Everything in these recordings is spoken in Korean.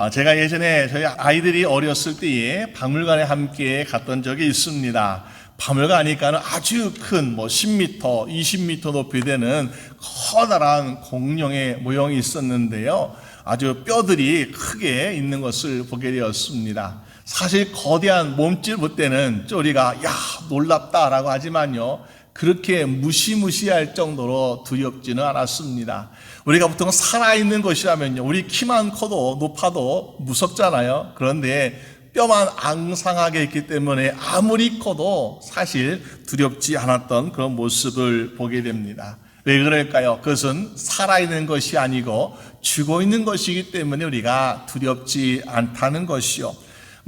어, 제가 예전에 저희 아이들이 어렸을 때에 박물관에 함께 갔던 적이 있습니다. 박물관 가니까는 아주 큰 뭐 10m, 20m 높이 되는 커다란 공룡의 모형이 있었는데요. 아주 뼈들이 크게 있는 것을 보게 되었습니다. 사실 거대한 몸질 볼 때는 쪼리가 야 놀랍다라고 하지만요. 그렇게 무시무시할 정도로 두렵지는 않았습니다. 우리가 보통 살아있는 것이라면요. 우리 키만 커도 높아도 무섭잖아요. 그런데 뼈만 앙상하게 있기 때문에 아무리 커도 사실 두렵지 않았던 그런 모습을 보게 됩니다. 왜 그럴까요? 그것은 살아있는 것이 아니고 죽어 있는 것이기 때문에 우리가 두렵지 않다는 것이요.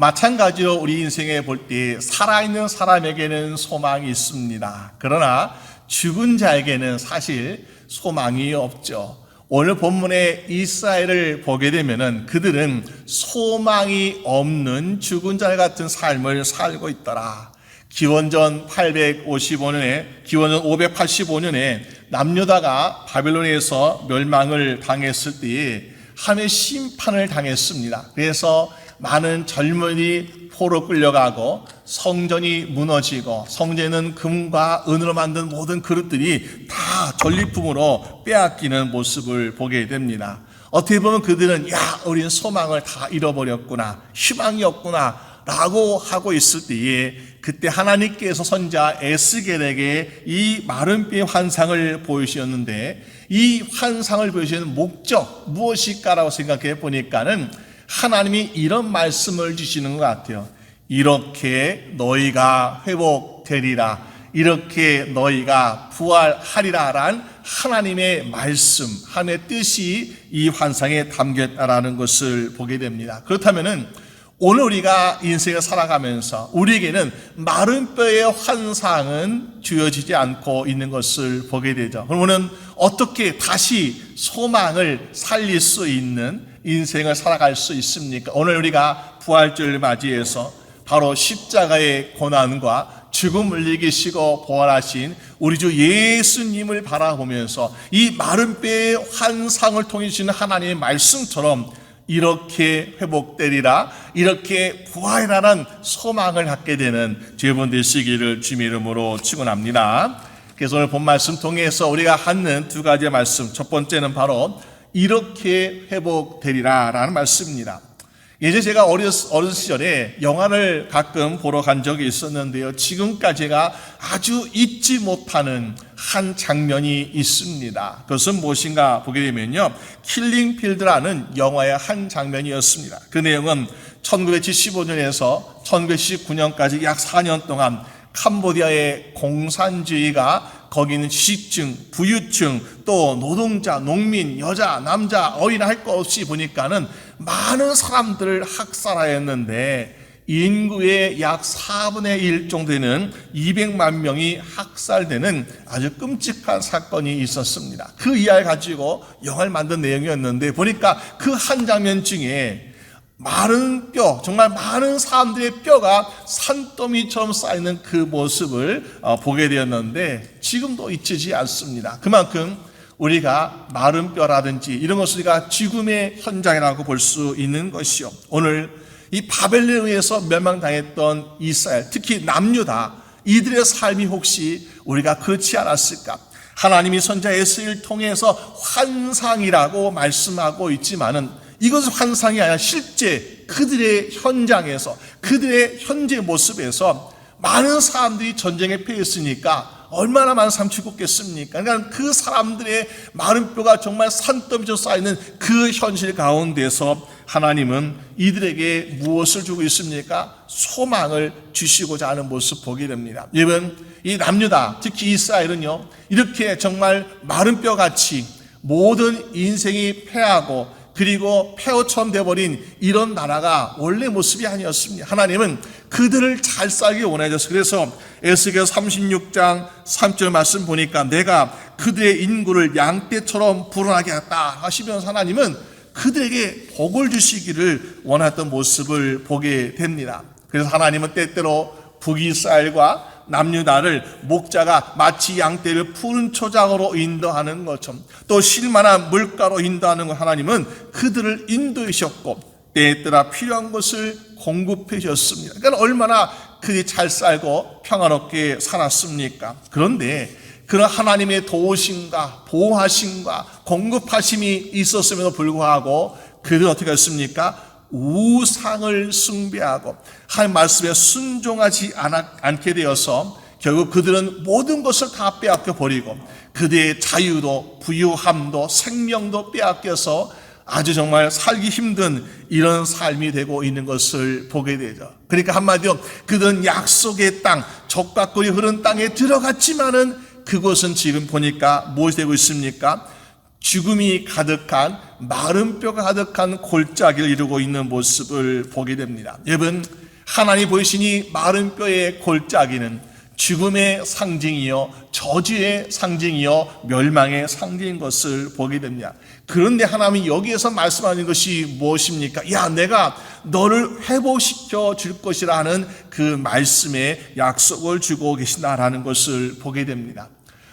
마찬가지로 우리 인생에 볼 때 살아있는 사람에게는 소망이 있습니다. 그러나 죽은 자에게는 사실 소망이 없죠. 오늘 본문의 이스라엘을 보게 되면은 그들은 소망이 없는 죽은 자 같은 삶을 살고 있더라. 기원전 855년에 기원전 585년에 남유다가 바벨론에서 멸망을 당했을 때에 하나님의 심판을 당했습니다. 그래서 많은 젊은이 포로 끌려가고 성전이 무너지고 성전은 금과 은으로 만든 모든 그릇들이 다 전리품으로 빼앗기는 모습을 보게 됩니다. 어떻게 보면 그들은 야, 우리는 소망을 다 잃어버렸구나. 희망이 없구나. 라고 하고 있을 때에 그때 하나님께서 선자 에스겔에게 이 마른 뼈의 환상을 보여주셨는데 이 환상을 보여주시는 목적 무엇일까라고 생각해 보니까는 하나님이 이런 말씀을 주시는 것 같아요. 이렇게 너희가 회복되리라. 이렇게 너희가 부활하리라 란 하나님의 말씀, 하나님의 뜻이 이 환상에 담겼다라는 것을 보게 됩니다. 그렇다면은 오늘 우리가 인생을 살아가면서 우리에게는 마른 뼈의 환상은 주어지지 않고 있는 것을 보게 되죠. 그러면 어떻게 다시 소망을 살릴 수 있는 인생을 살아갈 수 있습니까? 오늘 우리가 부활절을 맞이해서 바로 십자가의 고난과 죽음을 이기시고 부활하신 우리 주 예수님을 바라보면서 이 마른 뼈의 환상을 통해 주시는 하나님의 말씀처럼 이렇게 회복되리라 이렇게 부활이라는 소망을 갖게 되는 주여분 되시기를 주님 이름으로 축원합니다. 그래서 오늘 본 말씀 통해서 우리가 하는 두 가지 말씀 첫 번째는 바로 이렇게 회복되리라 라는 말씀입니다. 예전 제가 어렸, 어린 시절에 영화를 가끔 보러 간 적이 있었는데요. 지금까지 제가 아주 잊지 못하는 한 장면이 있습니다. 그것은 무엇인가 보게 되면요. 킬링필드라는 영화의 한 장면이었습니다. 그 내용은 1975년에서 1979년까지 약 4년 동안 캄보디아의 공산주의가 거기는 지식층, 부유층, 또 노동자, 농민, 여자, 남자, 어린 할것 없이 보니까는 많은 사람들을 학살하였는데 인구의 약 4분의 1 정도 되는 200만 명이 학살되는 아주 끔찍한 사건이 있었습니다. 그 이야기를 가지고 영화를 만든 내용이었는데 보니까 그 한 장면 중에 마른 뼈, 정말 많은 사람들의 뼈가 산더미처럼 쌓이는 그 모습을 어, 보게 되었는데 지금도 잊히지 않습니다. 그만큼 우리가 마른 뼈라든지 이런 것을 우리가 죽음의 현장이라고 볼 수 있는 것이요. 오늘 이 바벨론에 의해서 멸망당했던 이스라엘, 특히 남유다, 이들의 삶이 혹시 우리가 그렇지 않았을까? 하나님이 선자 에스를 통해서 환상이라고 말씀하고 있지만은 이것은 환상이 아니라 실제 그들의 현장에서 그들의 현재 모습에서 많은 사람들이 전쟁에 패했으니까 얼마나 많은 사람 죽었겠습니까? 그러니까 그 사람들의 마른 뼈가 정말 산더미처럼 쌓이는 그 현실 가운데서 하나님은 이들에게 무엇을 주고 있습니까? 소망을 주시고자 하는 모습 보게 됩니다. 여러분, 이 남유다, 특히 이스라엘은요, 이렇게 정말 마른 뼈 같이 모든 인생이 패하고 그리고 폐허처럼 되어버린 이런 나라가 원래 모습이 아니었습니다. 하나님은 그들을 잘 살기 원하셔서 그래서 에스겔 36장 3절 말씀 보니까 내가 그들의 인구를 양떼처럼 불어나게 했다 하시면서 하나님은 그들에게 복을 주시기를 원했던 모습을 보게 됩니다. 그래서 하나님은 때때로 북이스라엘과 남유다를 목자가 마치 양떼를 푸른 초장으로 인도하는 것처럼 또 실만한 물가로 인도하는 것 하나님은 그들을 인도하셨고 때에 따라 필요한 것을 공급해 줬습니다. 그러니까 얼마나 그들이 잘 살고 평화롭게 살았습니까? 그런데 그런 하나님의 도우심과 보호하심과 공급하심이 있었음에도 불구하고 그들은 어떻게 했습니까? 우상을 숭배하고 하나님 말씀에 순종하지 않게 되어서 결국 그들은 모든 것을 다 빼앗겨 버리고 그들의 자유도 부유함도 생명도 빼앗겨서 아주 정말 살기 힘든 이런 삶이 되고 있는 것을 보게 되죠. 그러니까 한마디로 그들은 약속의 땅, 적각골이 흐른 땅에 들어갔지만은 그곳은 지금 보니까 무엇이 되고 있습니까? 죽음이 가득한 마른 뼈가 가득한 골짜기를 이루고 있는 모습을 보게 됩니다. 여러분 하나님 보시니 마른 뼈의 골짜기는 죽음의 상징이요 저주의 상징이요 멸망의 상징인 것을 보게 됩니다. 그런데 하나님이 여기에서 말씀하는 것이 무엇입니까? 야 내가 너를 회복시켜 줄 것이라는 그 말씀에 약속을 주고 계신다라는 것을 보게 됩니다.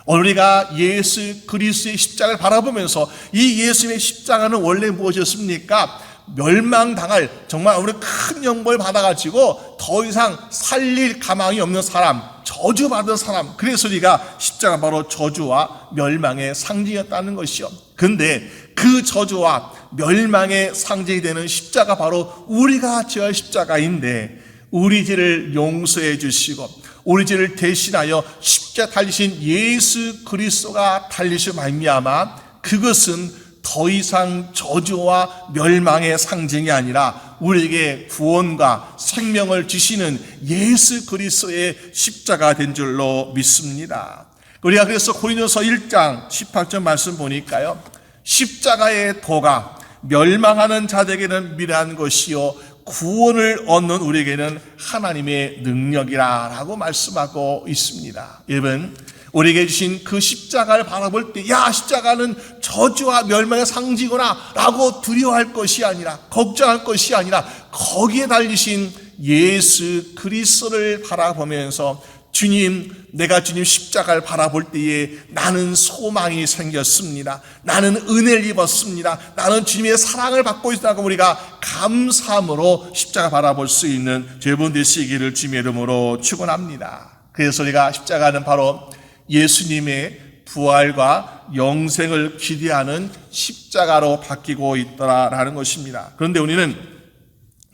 우리가 예수 그리스도의 십자가를 바라보면서 이 예수의 십자가는 원래 무엇이었습니까? 멸망당할 정말 우리 큰 영벌 받아가지고 더 이상 살릴 가망이 없는 사람, 저주받은 사람. 그래서 우리가 십자가 바로 저주와 멸망의 상징이었다는 것이요. 근데 그 저주와 멸망의 상징이 되는 십자가 바로 우리가 지을 십자가인데 우리 죄를 용서해 주시고 우리 죄를 대신하여 십자 달리신 예수 그리스도가 달리신 말미암아 그것은 더 이상 저주와 멸망의 상징이 아니라 우리에게 구원과 생명을 주시는 예수 그리스도의 십자가 된 줄로 믿습니다. 우리가 그래서 고린도서 1장 18절 말씀 보니까요. 십자가의 도가 멸망하는 자들에게는 미래한 것이요 구원을 얻는 우리에게는 하나님의 능력이라라고 말씀하고 있습니다. 여러분 우리에게 주신 그 십자가를 바라볼 때, 야, 십자가는 저주와 멸망의 상징이구나, 라고 두려워할 것이 아니라, 걱정할 것이 아니라, 거기에 달리신 예수 그리스도를 바라보면서, 주님, 내가 주님 십자가를 바라볼 때에 나는 소망이 생겼습니다. 나는 은혜를 입었습니다. 나는 주님의 사랑을 받고 있다고 우리가 감사함으로 십자가 바라볼 수 있는 죄분 되시기를 주님의 이름으로 축원합니다. 그래서 우리가 십자가는 바로 예수님의 부활과 영생을 기대하는 십자가로 바뀌고 있더라라는 것입니다. 그런데 우리는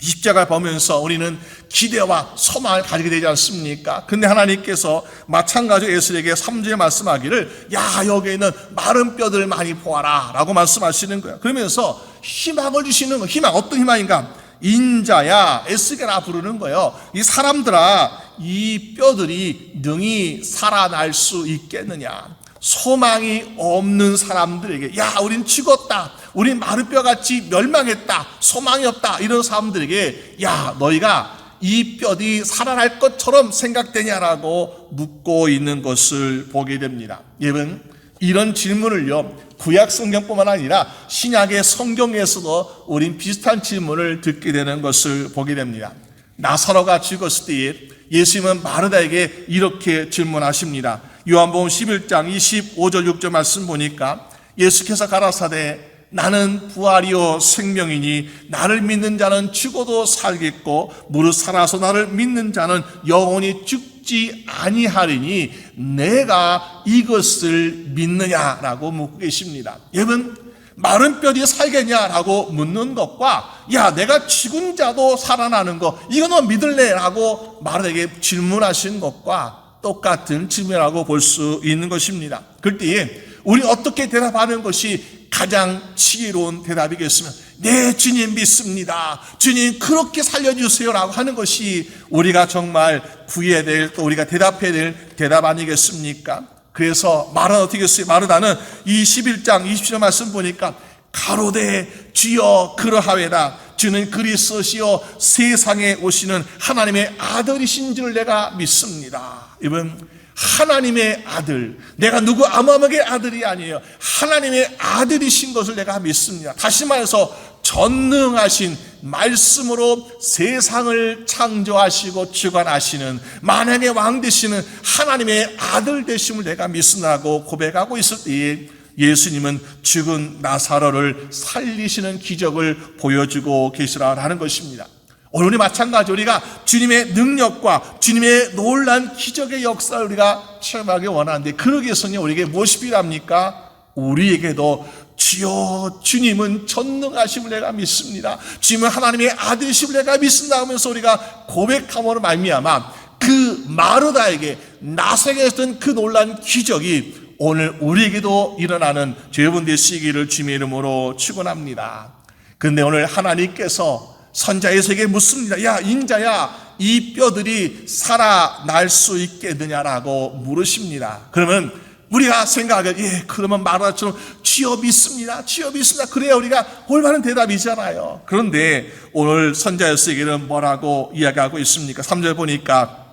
십자가를 보면서 우리는 기대와 소망을 가지게 되지 않습니까? 근데 하나님께서 마찬가지로 예수에게 3주에 말씀하기를 야 여기에는 마른 뼈들 많이 보아라 라고 말씀하시는 거예요. 그러면서 희망을 주시는 거 희망 어떤 희망인가? 인자야 에스게라 부르는 거예요. 이 사람들아 이 뼈들이 능히 살아날 수 있겠느냐? 소망이 없는 사람들에게 야 우린 죽었다. 우린 마른 뼈같이 멸망했다. 소망이 없다. 이런 사람들에게 야 너희가 이 뼈들이 살아날 것처럼 생각되냐라고 묻고 있는 것을 보게 됩니다. 여러분 이런 질문을요 구약 성경뿐만 아니라 신약의 성경에서도 우린 비슷한 질문을 듣게 되는 것을 보게 됩니다. 나사로가 죽었을 때에 예수님은 마르다에게 이렇게 질문하십니다. 요한복음 11장 25절 6절 말씀 보니까 예수께서 가라사대 나는 부활이요 생명이니 나를 믿는 자는 죽어도 살겠고 무릇 살아서 나를 믿는 자는 영원히 죽지 아니하리니 내가 이것을 믿느냐라고 묻고 계십니다. 여러분 마른 뼈이 살겠냐라고 묻는 것과 야 내가 죽은 자도 살아나는 거 이거 너 믿을래라고 마르에게 질문하신 것과 똑같은 질문이라고 볼 수 있는 것입니다. 그때에 우리 어떻게 대답하는 것이 가장 지혜로운 대답이겠으면 네 주님 믿습니다. 주님 그렇게 살려주세요라고 하는 것이 우리가 정말 구해야 될 또 우리가 대답해야 될 대답 아니겠습니까? 그래서 말은 어떻게 했어요? 마르다는 이 11장 20절 말씀 보니까 가로되 주여 그러하외다 주는 그리스도시요 세상에 오시는 하나님의 아들이신 줄 내가 믿습니다. 이번 하나님의 아들, 내가 누구 아무아무의 아들이 아니에요. 하나님의 아들이신 것을 내가 믿습니다. 다시 말해서 전능하신 말씀으로 세상을 창조하시고 주관하시는 만왕의 왕 되시는 하나님의 아들 되심을 내가 믿으라고 고백하고 있을 때에 예수님은 죽은 나사로를 살리시는 기적을 보여주고 계시라는 것입니다. 오늘이 마찬가지 우리가 주님의 능력과 주님의 놀란 기적의 역사를 우리가 체험하기 원하는데 그러기 위해서는 우리에게 무엇이 필요합니까? 우리에게도 주여 주님은 전능하심을 내가 믿습니다. 주님은 하나님의 아들이심을 내가 믿습니다 하면서 우리가 고백함으로 말미암아 그 마르다에게 나세게했던 그 놀란 기적이 오늘 우리에게도 일어나는 죄분 되시기를 주님의 이름으로 축원합니다. 근데 오늘 하나님께서 선자에서에게 묻습니다. 야 인자야 이 뼈들이 살아날 수 있겠느냐라고 물으십니다. 그러면 우리가 생각하기에 예 그러면 마라처럼 취업 믿습니다. 취업 믿습니다. 그래야 우리가 올바른 대답이잖아요. 그런데 오늘 선자에서에게는 뭐라고 이야기하고 있습니까? 3절 보니까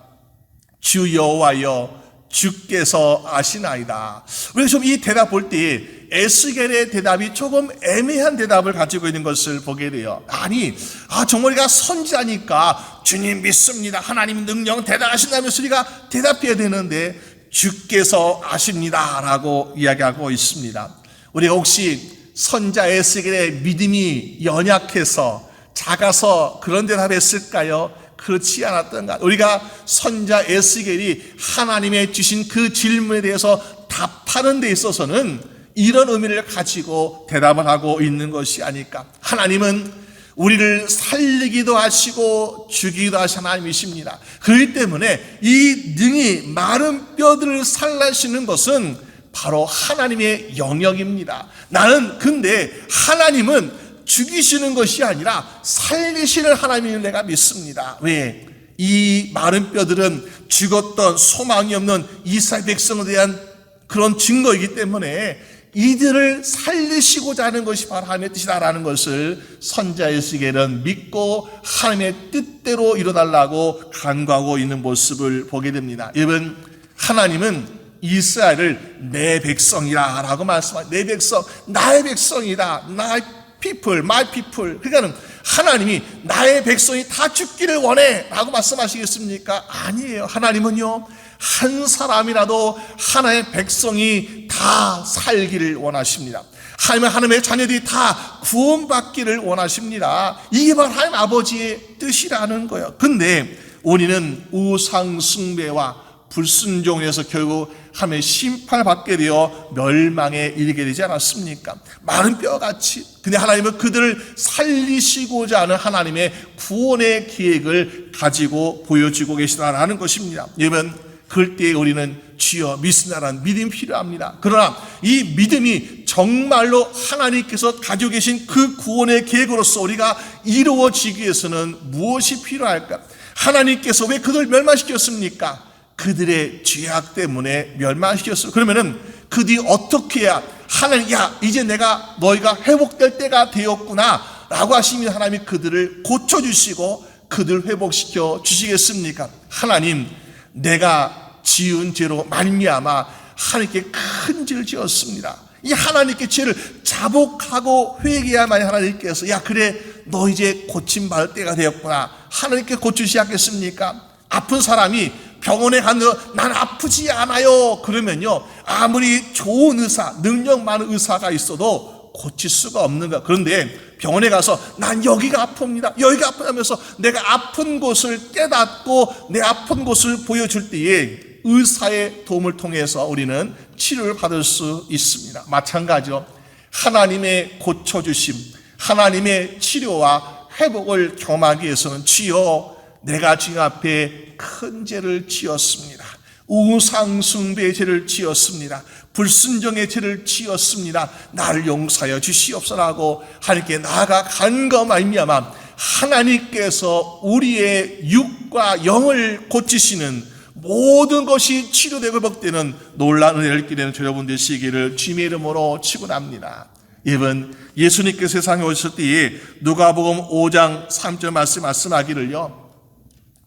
주 여호와여 주께서 아시나이다. 우리가 좀 이 대답 볼 때 에스겔의 대답이 조금 애매한 대답을 가지고 있는 것을 보게 돼요. 아니, 아 정말 우리가 선지자니까 주님 믿습니다. 하나님 능력 대단하신다면서 우리가 대답해야 되는데 주께서 아십니다 라고 이야기하고 있습니다. 우리가 혹시 선자 에스겔의 믿음이 연약해서 작아서 그런 대답했을까요? 그렇지 않았던가. 우리가 선자 에스겔이 하나님의 주신 그 질문에 대해서 답하는 데 있어서는 이런 의미를 가지고 대답을 하고 있는 것이 아닐까. 하나님은 우리를 살리기도 하시고 죽이기도 하신 하나님이십니다. 그렇기 때문에 이 능히 마른 뼈들을 살라시는 것은 바로 하나님의 영역입니다. 나는 근데 하나님은 죽이시는 것이 아니라 살리시는 하나님을 내가 믿습니다. 왜? 이 마른 뼈들은 죽었던 소망이 없는 이스라엘 백성에 대한 그런 증거이기 때문에 이들을 살리시고자 하는 것이 바로 하나님의 뜻이다라는 것을 선자에스겔은 믿고 하나님의 뜻대로 이뤄달라고 간구하고 있는 모습을 보게 됩니다. 여러분, 하나님은 이스라엘을 내 백성이라라고 말씀하니다. 내 백성, 나의 백성이다. 나의 people, my people. 그러니까는 하나님이 나의 백성이 다 죽기를 원해 라고 말씀하시겠습니까? 아니에요. 하나님은요, 한 사람이라도 하나의 백성이 다 살기를 원하십니다. 하나님은 하나님의 자녀들이 다 구원받기를 원하십니다. 이게 바로 하나님 아버지의 뜻이라는 거예요. 근데 우리는 우상 숭배와 불순종에서 결국 하나님의 심판받게 되어 멸망에 이르게 되지 않았습니까? 마른 뼈같이. 근데 하나님은 그들을 살리시고자 하는 하나님의 구원의 계획을 가지고 보여주고 계시다라는 것입니다. 여러분, 그럴 때 우리는 주여 믿으나라는 믿음이 필요합니다. 그러나 이 믿음이 정말로 하나님께서 가지고 계신 그 구원의 계획으로서 우리가 이루어지기 위해서는 무엇이 필요할까? 하나님께서 왜 그들 멸망시켰습니까? 그들의 죄악 때문에 멸망시켰어. 그러면은 그들이 어떻게 해야 하나님, 야, 이제 내가 너희가 회복될 때가 되었구나. 라고 하시면 하나님이 그들을 고쳐 주시고 그들 회복시켜 주시겠습니까? 하나님, 내가 지은 죄로 말미암아 하나님께 큰 죄를 지었습니다. 이 하나님께 죄를 자복하고 회개해야만 하나님께서 야 그래 너 이제 고침 받을 때가 되었구나 하나님께 고치시겠습니까? 아픈 사람이 병원에 가서 난 아프지 않아요. 그러면요 아무리 좋은 의사 능력 많은 의사가 있어도 고칠 수가 없는 거야. 그런데 병원에 가서 난 여기가 아픕니다. 여기가 아프다면서 내가 아픈 곳을 깨닫고 내 아픈 곳을 보여줄 때에 의사의 도움을 통해서 우리는 치료를 받을 수 있습니다. 마찬가지로 하나님의 고쳐주심, 하나님의 치료와 회복을 경험하기 위해서는 주여 내가 주님 앞에 큰 죄를 지었습니다. 우상숭배의 죄를 지었습니다. 불순종의 죄를 지었습니다. 나를 용서하여 주시옵소라고 하나님께 나아가 간거 말미암아 하나님께서 우리의 육과 영을 고치시는 모든 것이 치료되고 회복되는 놀라운 은혜를 있게 되는 여러분 되시기를 주님의 이름으로 축원합니다. 여러분 예수님께서 세상에 오셨을 때에 누가복음 5장 3절 말씀 말씀하기를요.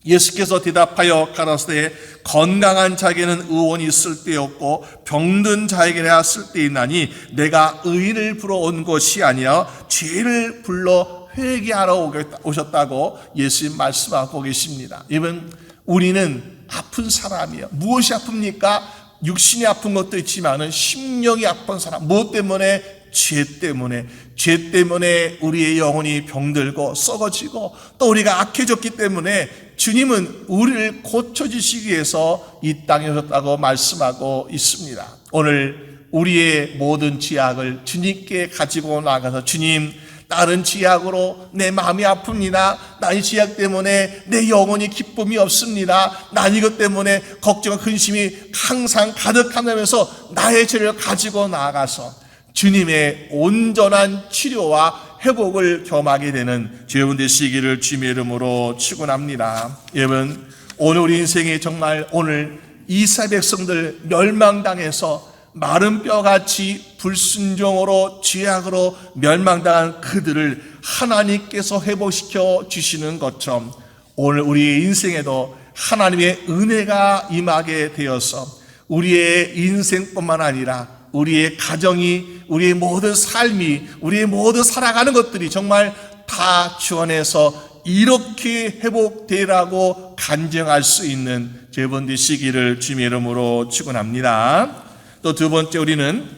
예수께서 대답하여 가라사대 건강한 자에게는 의원이 때였고 병든 자에게나 쓸 때있나니 내가 의를 불러 온 것이 아니라 죄를 불러 회개하러 오셨다고 예수님 말씀하고 계십니다. 여러분 우리는 아픈 사람이에요. 무엇이 아픕니까? 육신이 아픈 것도 있지만은 심령이 아픈 사람 무엇 때문에 죄 때문에 죄 때문에 우리의 영혼이 병들고 썩어지고 또 우리가 악해졌기 때문에 주님은 우리를 고쳐 주시기 위해서 이 땅에 오셨다고 말씀하고 있습니다. 오늘 우리의 모든 지약을 주님께 가지고 나가서 주님 다른 지약으로 내 마음이 아픕니다. 난이 지약 때문에 내 영혼이 기쁨이 없습니다. 난 이것 때문에 걱정, 근심이 항상 가득한다면서 나의 죄를 가지고 나아가서 주님의 온전한 치료와 회복을 겸하게 되는 여러분 되시기를 주님의 이름으로 축원합니다. 여러분 오늘 우리 인생에 정말 오늘 이스라엘 백성들 멸망당해서 마른 뼈같이 불순종으로 죄악으로 멸망당한 그들을 하나님께서 회복시켜 주시는 것처럼 오늘 우리의 인생에도 하나님의 은혜가 임하게 되어서 우리의 인생뿐만 아니라 우리의 가정이 우리의 모든 삶이 우리의 모든 살아가는 것들이 정말 다 주원해서 이렇게 회복되라고 간증할 수 있는 제번 되시기를 주님의 이름으로 축원합니다. 또 두 번째 우리는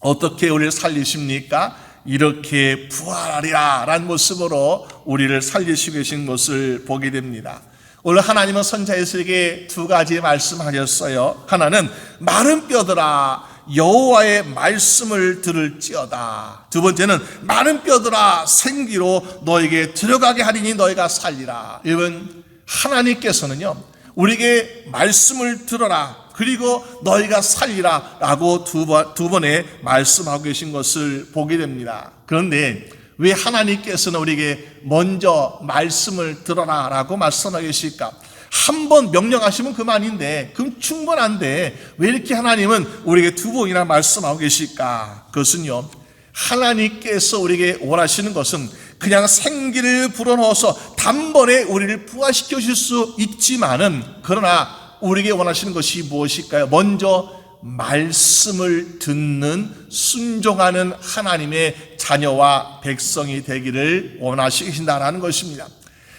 어떻게 우리를 살리십니까? 이렇게 부활하리라 라는 모습으로 우리를 살리시고 계신 것을 보게 됩니다. 오늘 하나님은 선자에서에게 두 가지 말씀하셨어요. 하나는 마른 뼈들아 여호와의 말씀을 들을지어다. 두 번째는 마른 뼈들아 생기로 너에게 들어가게 하리니 너희가 살리라. 여러분 하나님께서는요 우리에게 말씀을 들어라. 그리고 너희가 살리라 라고 두, 번, 두 번에 말씀하고 계신 것을 보게 됩니다. 그런데 왜 하나님께서는 우리에게 먼저 말씀을 들어라 라고 말씀하고 계실까? 한 번 명령하시면 그만인데, 그럼 충분한데, 왜 이렇게 하나님은 우리에게 두 번이나 말씀하고 계실까? 그것은요, 하나님께서 우리에게 원하시는 것은 그냥 생기를 불어넣어서 단번에 우리를 부활시켜 줄수 있지만은, 그러나 우리에게 원하시는 것이 무엇일까요? 먼저 말씀을 듣는 순종하는 하나님의 자녀와 백성이 되기를 원하시신다라는 것입니다.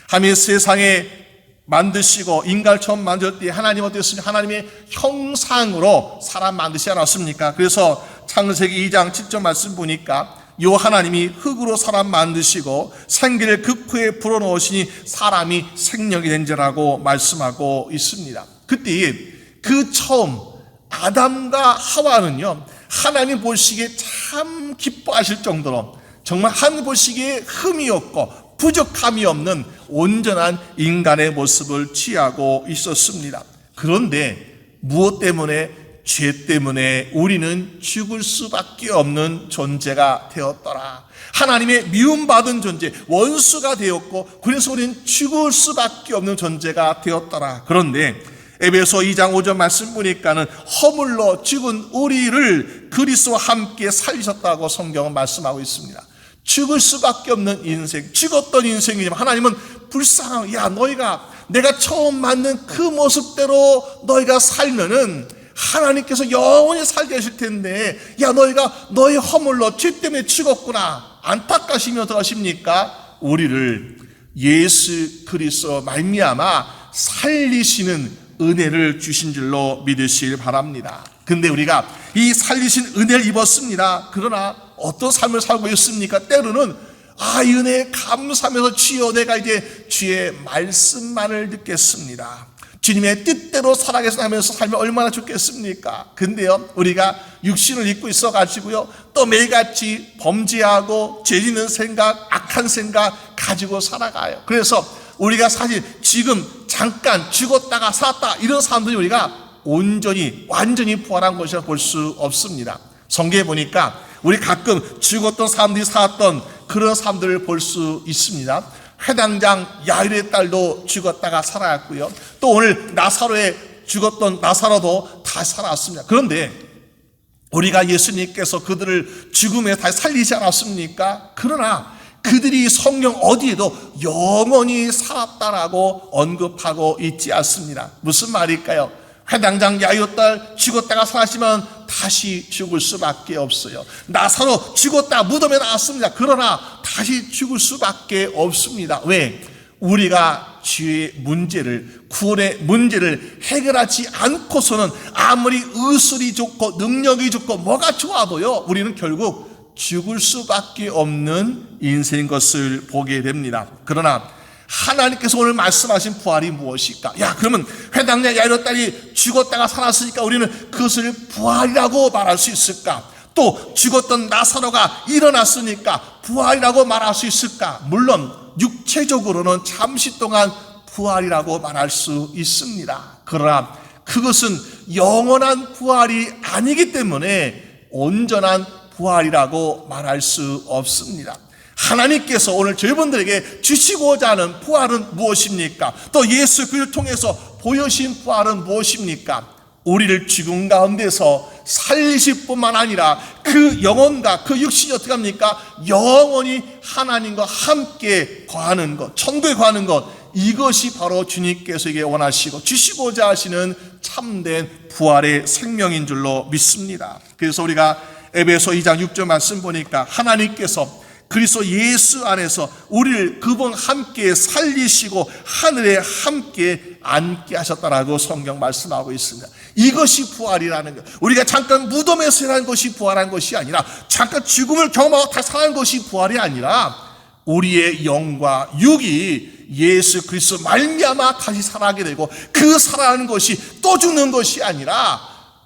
하나님 세상에 만드시고 인간을 처음 만들 때 하나님 어땠습니까? 하나님의 형상으로 사람 만드시지 않았습니까? 그래서 창세기 2장 7절 말씀 보니까 요 하나님이 흙으로 사람 만드시고 생기를 그 극후에 불어넣으시니 사람이 생명이 된 자라고 말씀하고 있습니다. 그때 그 처음 아담과 하와는요 하나님 보시기에 참 기뻐하실 정도로 정말 하나님 보시기에 흠이 없고 부족함이 없는 온전한 인간의 모습을 취하고 있었습니다. 그런데 무엇 때문에 죄 때문에 우리는 죽을 수밖에 없는 존재가 되었더라. 하나님의 미움받은 존재, 원수가 되었고, 그래서 우리는 죽을 수밖에 없는 존재가 되었더라. 그런데 에베소 2장 5절 말씀 보니까는 허물로 죽은 우리를 그리스도와 함께 살리셨다고 성경은 말씀하고 있습니다. 죽을 수밖에 없는 인생, 죽었던 인생이지만 하나님은 불쌍한, 야, 너희가 내가 처음 만든 그 모습대로 너희가 살면은 하나님께서 영원히 살게 하실 텐데, 야, 너희가 너희 허물로 죄 때문에 죽었구나. 안타까시며 더하십니까? 우리를 예수 그리스도 말미암아 살리시는 은혜를 주신 줄로 믿으실 바랍니다. 근데 우리가 이 살리신 은혜를 입었습니다. 그러나 어떤 삶을 살고 있습니까? 때로는 아, 이 은혜에 감사하면서 주여 내가 이제 주의 말씀만을 듣겠습니다. 주님의 뜻대로 살아가면서 살면 얼마나 좋겠습니까? 근데요, 우리가 육신을 입고 있어 가지고요, 또 매일같이 범죄하고 죄 짓는 생각, 악한 생각 가지고 살아가요. 그래서 우리가 사실 지금 잠깐 죽었다가 살았다 이런 사람들이 우리가 온전히 완전히 부활한 것이라 볼 수 없습니다. 성경에 보니까 우리 가끔 죽었던 사람들이 살았던 그런 사람들을 볼 수 있습니다. 해당장 야일의 딸도 죽었다가 살아났고요. 또 오늘 나사로에 죽었던 나사로도 다 살아왔습니다. 그런데 우리가 예수님께서 그들을 죽음에 다시 살리지 않았습니까? 그러나 그들이 성경 어디에도 영원히 살았다라고 언급하고 있지 않습니다. 무슨 말일까요? 해당장 야이딸 죽었다가 살았지만 다시 죽을 수밖에 없어요. 나사로 죽었다 무덤에 나왔습니다. 그러나 다시 죽을 수밖에 없습니다. 왜? 우리가 죄의 문제를 구원의 문제를 해결하지 않고서는 아무리 의술이 좋고 능력이 좋고 뭐가 좋아도요, 우리는 결국 죽을 수밖에 없는 인생인 것을 보게 됩니다. 그러나 하나님께서 오늘 말씀하신 부활이 무엇일까? 야, 그러면 회당자 야이로 딸이 죽었다가 살았으니까 우리는 그것을 부활이라고 말할 수 있을까? 또 죽었던 나사로가 일어났으니까 부활이라고 말할 수 있을까? 물론 육체적으로는 잠시 동안 부활이라고 말할 수 있습니다. 그러나 그것은 영원한 부활이 아니기 때문에 온전한 부활이라고 말할 수 없습니다. 하나님께서 오늘 저희분들에게 주시고자 하는 부활은 무엇입니까? 또 예수 그를 통해서 보여신 부활은 무엇입니까? 우리를 죽음 가운데서 살리실 뿐만 아니라 그 영혼과 그 육신이 어떻게 합니까? 영원히 하나님과 함께 거하는 것, 천국에 거하는 것, 이것이 바로 주님께서 이게 원하시고 주시고자 하시는 참된 부활의 생명인 줄로 믿습니다. 그래서 우리가 에베소 2장 6절 말씀 보니까 하나님께서 그리스도 예수 안에서 우리를 그분 함께 살리시고 하늘에 함께 앉게 하셨다라고 성경 말씀하고 있습니다. 이것이 부활이라는 것. 우리가 잠깐 무덤에서 일한 것이 부활한 것이 아니라 잠깐 죽음을 경험하고 다시 살아난 것이 부활이 아니라 우리의 영과 육이 예수 그리스도 말미암아 다시 살아가게 되고 그 살아나는 것이 또 죽는 것이 아니라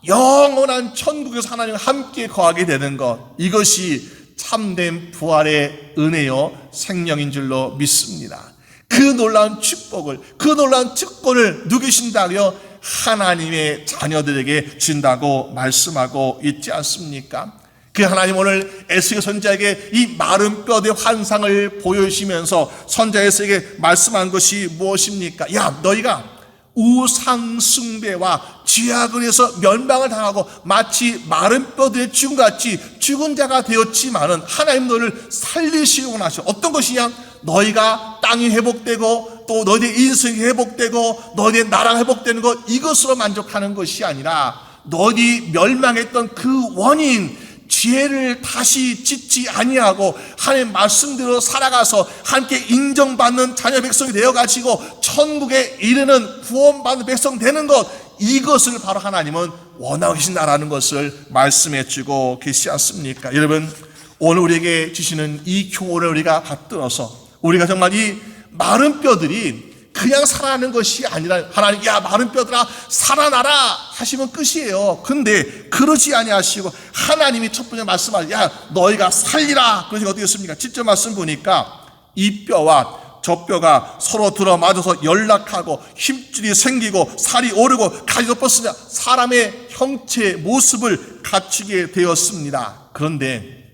영원한 천국에서 하나님과 함께 거하게 되는 것. 이것이 참된 부활의 은혜요 생명인 줄로 믿습니다. 그 놀라운 축복을 그 놀라운 특권을 누구신다며 하나님의 자녀들에게 준다고 말씀하고 있지 않습니까? 그 하나님 오늘 에스겔 선자에게 이 마른 뼈의 환상을 보여주시면서 선자 에스에게 말씀한 것이 무엇입니까? 야 너희가 우상 숭배와 죄악을 해서 멸망을 당하고 마치 마른 뼈들의 죽음같이 죽은 자가 되었지만은 하나님 너를 살리시고 원하셔 어떤 것이냐? 너희가 땅이 회복되고 또 너희의 인생이 회복되고 너희의 나라가 회복되는 것 이것으로 만족하는 것이 아니라 너희 멸망했던 그 원인 죄를 다시 짓지 아니하고 하나님 말씀대로 살아가서 함께 인정받는 자녀 백성이 되어 가지고 천국에 이르는 구원받는 백성 되는 것 이것을 바로 하나님은 원하고 계신다라는 것을 말씀해 주고 계시지 않습니까? 여러분 오늘 우리에게 주시는 이 교훈을 우리가 받들어서 우리가 정말 이 마른 뼈들이 그냥 살아나는 것이 아니라 하나님 야 마른 뼈들아 살아나라 하시면 끝이에요. 근데 그러지 아니하시고 하나님이 첫 번째 말씀하시 야 너희가 살리라 어떻게 했습니까? 7절 말씀 보니까 이 뼈와 저 뼈가 서로 들어맞아서 연락하고 힘줄이 생기고 살이 오르고 가지도 뻗으냐 사람의 형체 모습을 갖추게 되었습니다. 그런데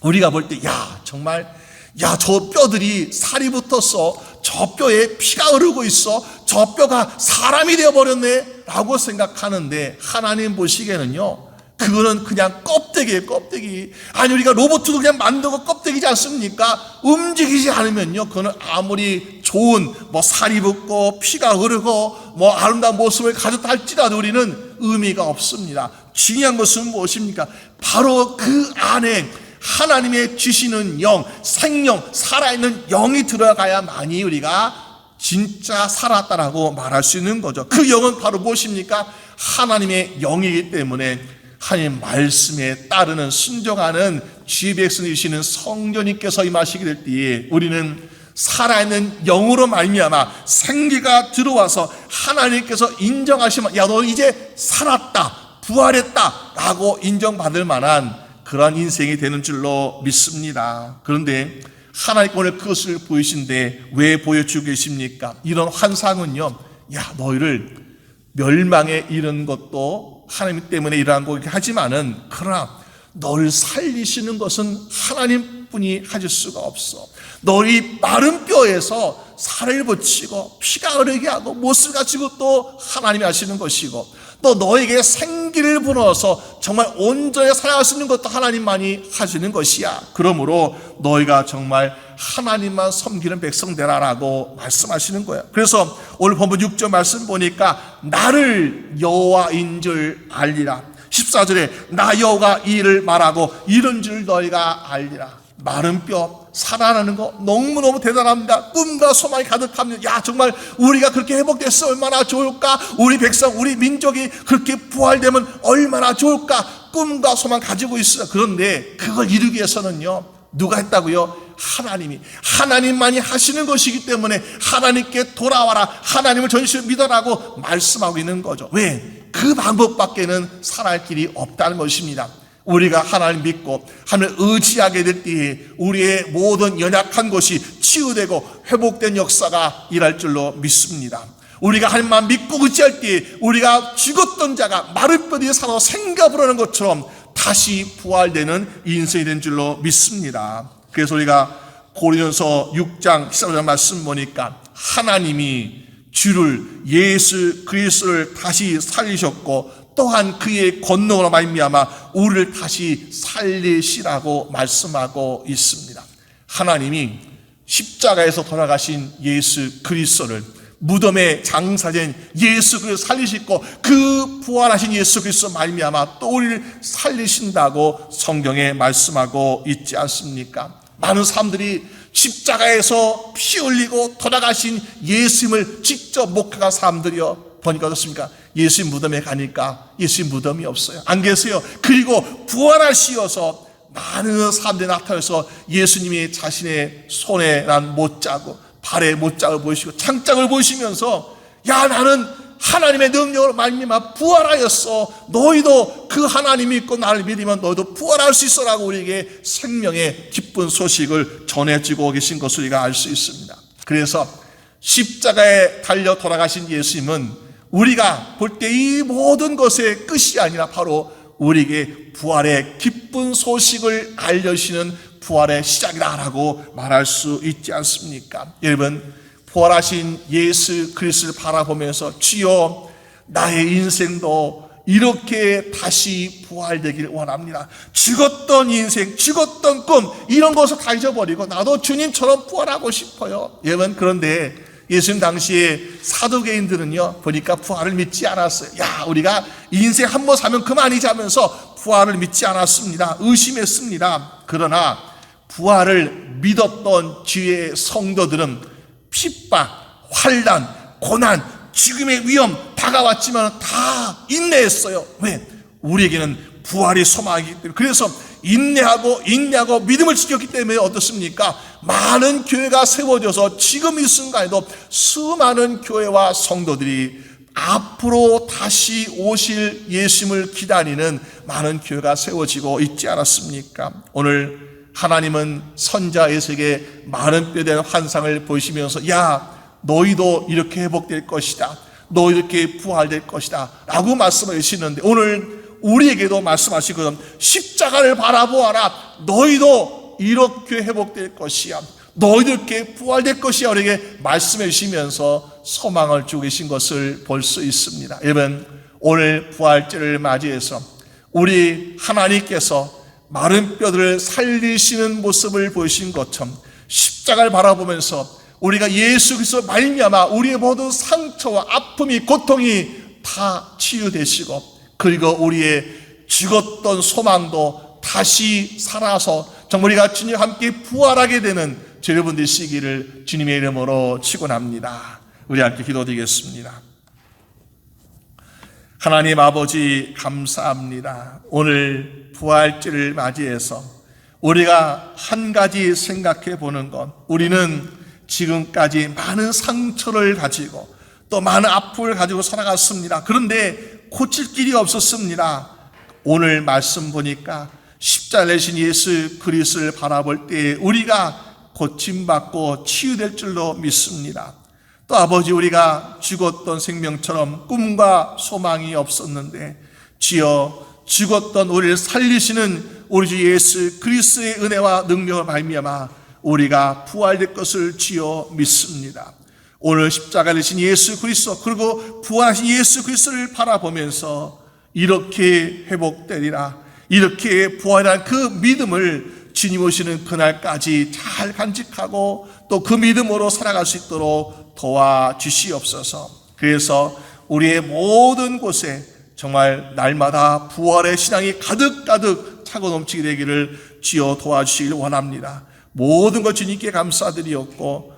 우리가 볼 때 야 정말 야 저 뼈들이 살이 붙었어 저 뼈에 피가 흐르고 있어. 저 뼈가 사람이 되어버렸네. 라고 생각하는데 하나님 보시기에는요. 그거는 그냥 껍데기예요, 껍데기. 아니, 우리가 로봇도 그냥 만들고 껍데기지 않습니까? 움직이지 않으면요. 그거는 아무리 좋은, 뭐, 살이 붙고, 피가 흐르고, 뭐, 아름다운 모습을 가졌다 할지라도 우리는 의미가 없습니다. 중요한 것은 무엇입니까? 바로 그 안에 하나님의 주시는 영, 생명, 살아있는 영이 들어가야만이 우리가 진짜 살았다라고 말할 수 있는 거죠. 그 영은 바로 무엇입니까? 하나님의 영이기 때문에 하나님 말씀에 따르는 순종하는 주의 백성이시는 성령님께서 임하시게 될 때에 우리는 살아있는 영으로 말미암아 생기가 들어와서 하나님께서 인정하시면 야 너 이제 살았다 부활했다라고 인정받을 만한 그러한 인생이 되는 줄로 믿습니다. 그런데 하나님 오늘 그것을 보이신데 왜 보여주고 계십니까? 이런 환상은요, 야, 너희를 멸망에 이른 것도 하나님 때문에 일어난 거긴 하지만은, 그러나 너를 살리시는 것은 하나님 뿐이 하실 수가 없어. 너희 마른 뼈에서 살을 붙이고 피가 흐르게 하고 못을 가지고 또 하나님이 하시는 것이고 또 너에게 생기를 불어서 정말 온전히 살아갈 수 있는 것도 하나님만이 하시는 것이야. 그러므로 너희가 정말 하나님만 섬기는 백성 되라라고 말씀하시는 거야. 그래서 오늘 본문 6절 말씀 보니까 나를 여호와인 줄 알리라. 14절에 나 여호가 이 일을 말하고 이런 줄 너희가 알리라. 마른 뼈, 살아나는 거 너무너무 대단합니다. 꿈과 소망이 가득합니다. 야, 정말 우리가 그렇게 회복됐어 얼마나 좋을까? 우리 백성, 우리 민족이 그렇게 부활되면 얼마나 좋을까? 꿈과 소망 가지고 있어요. 그런데 그걸 이루기 위해서는요. 누가 했다고요? 하나님이 하나님만이 하시는 것이기 때문에 하나님께 돌아와라 하나님을 전심으로 믿어라고 말씀하고 있는 거죠 왜? 그 방법밖에는 살아갈 길이 없다는 것입니다 우리가 하나님 믿고 하나님을 의지하게 될 때에 우리의 모든 연약한 것이 치유되고 회복된 역사가 일할 줄로 믿습니다 우리가 하나님만 믿고 의지할 때에 우리가 죽었던 자가 마른 뼈 뒤에 살아 생각을 하는 것처럼 다시 부활되는 인생이 된 줄로 믿습니다. 그래서 우리가 고린도서 6장 13절 말씀 보니까 하나님이 주를 예수 그리스도를 다시 살리셨고 또한 그의 권능으로 말미암아 우리를 다시 살리시라고 말씀하고 있습니다. 하나님이 십자가에서 돌아가신 예수 그리스도를 무덤에 장사된 예수 그리스도 살리시고 그 부활하신 예수 그리스도 말미암아 또 우리를 살리신다고 성경에 말씀하고 있지 않습니까? 많은 사람들이 십자가에서 피 흘리고 돌아가신 예수님을 직접 목격한 사람들이요 보니까 어떻습니까? 예수님 무덤에 가니까 예수님 무덤이 없어요. 안 계세요. 그리고 부활하시어서 많은 사람들이 나타나서 예수님이 자신의 손에 난 못자고 발에 못장을 보이시고 창장을 보시면서 야 나는 하나님의 능력으로 말미암아 부활하였어 너희도 그 하나님이 있고 나를 믿으면 너희도 부활할 수 있어라고 우리에게 생명의 기쁜 소식을 전해주고 계신 것을 우리가 알 수 있습니다 그래서 십자가에 달려 돌아가신 예수님은 우리가 볼 때 이 모든 것의 끝이 아니라 바로 우리에게 부활의 기쁜 소식을 알려주시는 부활의 시작이다라고 말할 수 있지 않습니까? 여러분, 부활하신 예수 그리스도를 바라보면서 주여 나의 인생도 이렇게 다시 부활되기를 원합니다. 죽었던 인생, 죽었던 꿈, 이런 것을 다 잊어버리고 나도 주님처럼 부활하고 싶어요. 여러분, 그런데 예수님 당시에 사도개인들은요, 보니까 부활을 믿지 않았어요. 야, 우리가 인생 한 번 사면 그만이지 하면서 부활을 믿지 않았습니다. 의심했습니다. 그러나 부활을 믿었던 주의 성도들은 핍박, 환란, 고난, 죽음의 위험 다가왔지만 다 인내했어요. 왜? 우리에게는 부활이 소망이기 때문에. 그래서 인내하고 인내하고 믿음을 지켰기 때문에 어떻습니까? 많은 교회가 세워져서 지금 이 순간에도 수많은 교회와 성도들이 앞으로 다시 오실 예수님을 기다리는 많은 교회가 세워지고 있지 않았습니까? 오늘 하나님은 선자 에서에게 많은 뼈에 환상을 보이시면서 야 너희도 이렇게 회복될 것이다. 너 이렇게 부활될 것이다. 라고 말씀을 주시는데 오늘 우리에게도 말씀하시거든. 십자가를 바라보아라. 너희도 이렇게 회복될 것이야. 이렇게 부활될 것이야. 우리에게 말씀해 주시면서 소망을 주고 계신 것을 볼 수 있습니다. 여러분, 오늘 부활절을 맞이해서 우리 하나님께서 마른 뼈들을 살리시는 모습을 보이신 것처럼 십자가를 바라보면서 우리가 예수 그리스도 말미암아 우리의 모든 상처와 아픔이 고통이 다 치유되시고 그리고 우리의 죽었던 소망도 다시 살아서 정말 우리가 주님 함께 부활하게 되는 여러분 되시기를 주님의 이름으로 축원합니다. 우리 함께 기도드리겠습니다. 하나님 아버지 감사합니다. 오늘 부활절을 맞이해서 우리가 한 가지 생각해 보는 것, 우리는 지금까지 많은 상처를 가지고 또 많은 아픔을 가지고 살아갔습니다. 그런데 고칠 길이 없었습니다. 오늘 말씀 보니까 십자가 내신 예수 그리스를 바라볼 때 우리가 고침받고 치유될 줄로 믿습니다. 또 아버지 우리가 죽었던 생명처럼 꿈과 소망이 없었는데 지어 죽었던 우리를 살리시는 우리 주 예수 그리스의 은혜와 능력을 말미암아 우리가 부활될 것을 지어 믿습니다. 오늘 십자가 되신 예수 그리스도 그리고 부활하신 예수 그리스도를 바라보면서 이렇게 회복되리라 이렇게 부활한 그 믿음을 주님 오시는 그날까지 잘 간직하고 또 그 믿음으로 살아갈 수 있도록 도와주시옵소서. 그래서 우리의 모든 곳에 정말 날마다 부활의 신앙이 가득가득 차고 넘치게 되기를 지어 도와주시길 원합니다. 모든 것 주님께 감사드리었고